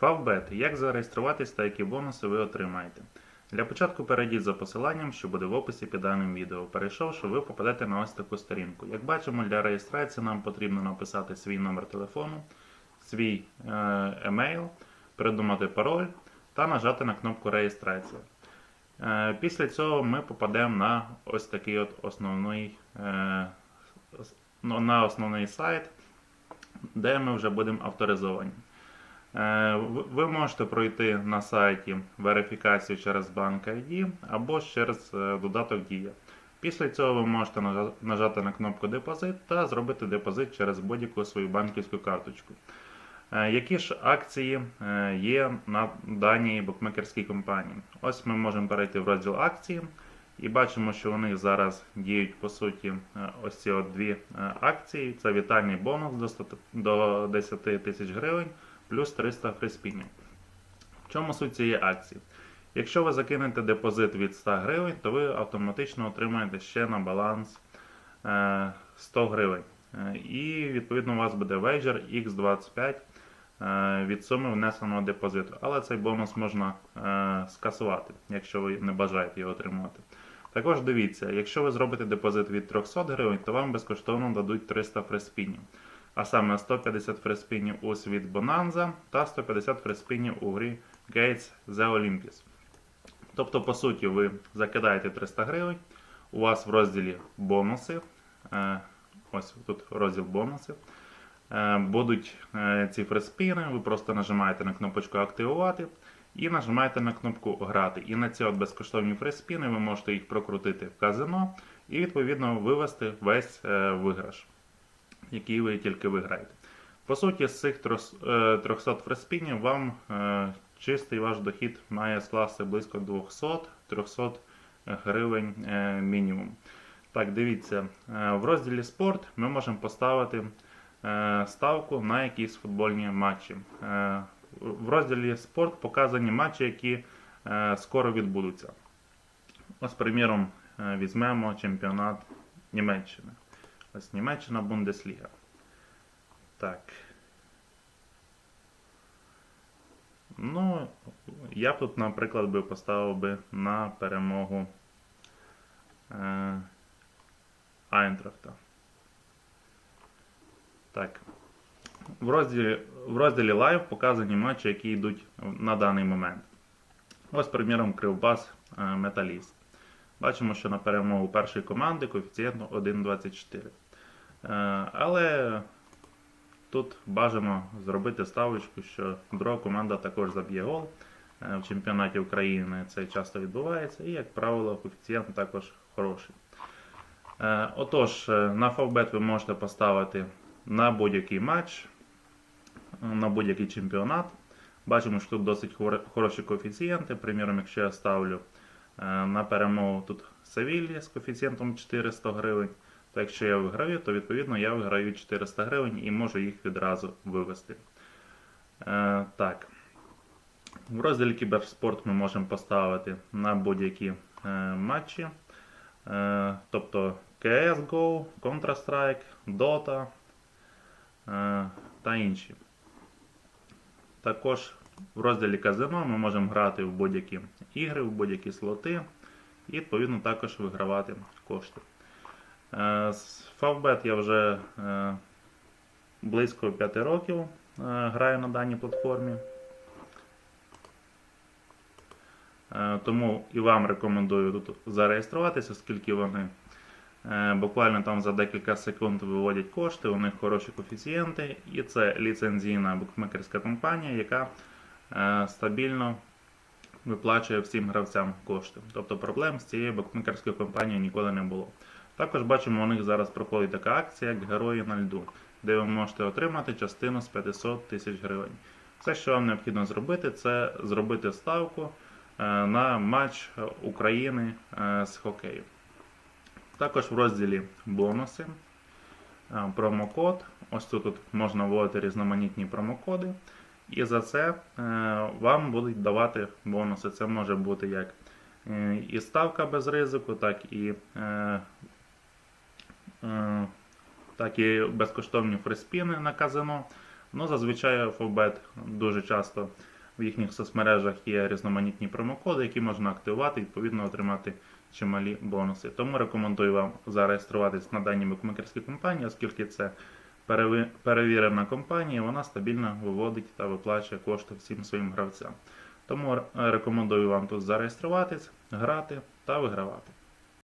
Favbet. Як зареєструватись та які бонуси ви отримаєте. Для початку перейдіть за посиланням, що буде в описі під даним відео. Перейшовши, ви попадете на ось таку сторінку. Як бачимо, для реєстрації нам потрібно написати свій номер телефону, свій е, емейл, придумати пароль та нажати на кнопку реєстрація. Е, Після цього ми попадемо на ось такий от основний, е, ну, на основний сайт, де ми вже будемо авторизовані. Е, ви- можете пройти на сайті верифікацію через банк ID або через е, додаток Дія. Після цього ви можете нажати на кнопку Депозит та зробити депозит через будь-яку свою банківську карточку. Е, Які ж акції є на даній букмекерській компанії? Ось ми можемо перейти в розділ акції і бачимо, що у них зараз діють по суті ось ці от дві акції. Це вітальний бонус до 10 тисяч гривень плюс 300 фриспінів. В чому суть цієї акції? Якщо ви закинете депозит від 100 гривень, то ви автоматично отримаєте ще на баланс е, 100 гривень. Е, І відповідно у вас буде вейджер X25 е, від суми внесеного депозиту. Але цей бонус можна е, скасувати, якщо ви не бажаєте його отримувати. Також дивіться, якщо ви зробите депозит від 300 гривень, то вам безкоштовно дадуть 300 фреспінів. А саме 150 фреспінів у світ Bonanza та 150 фреспінів у грі Gates The Olympus. Тобто, по суті, ви закидаєте 300 гривень, у вас в розділі бонуси, е, ось тут розділ бонуси, е, будуть е, ці фреспіни, ви просто нажимаєте на кнопочку активувати і нажимаєте на кнопку грати. І на ці от безкоштовні фреспіни ви можете їх прокрутити в казино і відповідно вивести весь виграш, який ви тільки виграєте. По суті, з цих е, 300 фреспінів вам е, чистий ваш дохід має скласти близько 200-300 гривень е, мінімум. Так, дивіться, е, в розділі спорт ми можемо поставити е, ставку на якісь футбольні матчі. Е, В розділі спорт показані матчі, які е, скоро відбудуться. Ось, приміром, е, візьмемо чемпіонат Німеччини. Ось Німеччина Бундесліга. Так. Ну, я б тут, наприклад, би поставив би на перемогу е, Айнтрахта. Так. В розділі, в розділі Live показані матчі, які йдуть на даний момент. Ось, приміром, Кривбас е, Металіст. Бачимо, що на перемогу першої команди коефіцієнт 1,24. Е, але тут бажано зробити ставочку, що друга команда також заб'є гол. Е, В чемпіонаті України це часто відбувається, і, як правило, коефіцієнт також хороший. Е, Отож, на Favbet ви можете поставити на будь-який матч, на будь-який чемпіонат. Бачимо, що тут досить хороші коефіцієнти. Приміром, якщо я ставлю на перемогу тут Севілі з коефіцієнтом 400 гривень, то якщо я виграю, то відповідно я виграю 400 гривень і можу їх відразу вивести. Е, так. В розділі кіберспорт ми можемо поставити на будь-які е, матчі. Е, тобто CSGO, Counter-Strike, Dota е, та інші. Також в розділі казино ми можемо грати в будь-які ігри, в будь-які слоти і відповідно також вигравати кошти. Е, З Favbet я вже е, близько 5 років е, граю на даній платформі. Тому і вам рекомендую тут зареєструватися, оскільки вони буквально там за декілька секунд виводять кошти, у них хороші коефіцієнти, і це ліцензійна букмекерська компанія, яка стабільно виплачує всім гравцям кошти. Тобто проблем з цією букмекерською компанією ніколи не було. Також бачимо, у них зараз проходить така акція, як Герої на льду, де ви можете отримати частину з 500 тисяч гривень. Все, що вам необхідно зробити, це зробити ставку е, на матч України е, з хокею. Також в розділі бонуси, е, промокод. Ось тут, тут можна вводити різноманітні промокоди. І за це вам будуть давати бонуси. Це може бути як і ставка без ризику, так і, так і безкоштовні фриспіни на казино. Ну, зазвичай Фобет дуже часто в їхніх соцмережах є різноманітні промокоди, які можна активувати і відповідно отримати чималі бонуси. Тому рекомендую вам зареєструватись на даній букмекерській компанії, оскільки це перевірена компанія, вона стабільно виводить та виплачує кошти всім своїм гравцям. Тому е, рекомендую вам тут зареєструватись, грати та вигравати.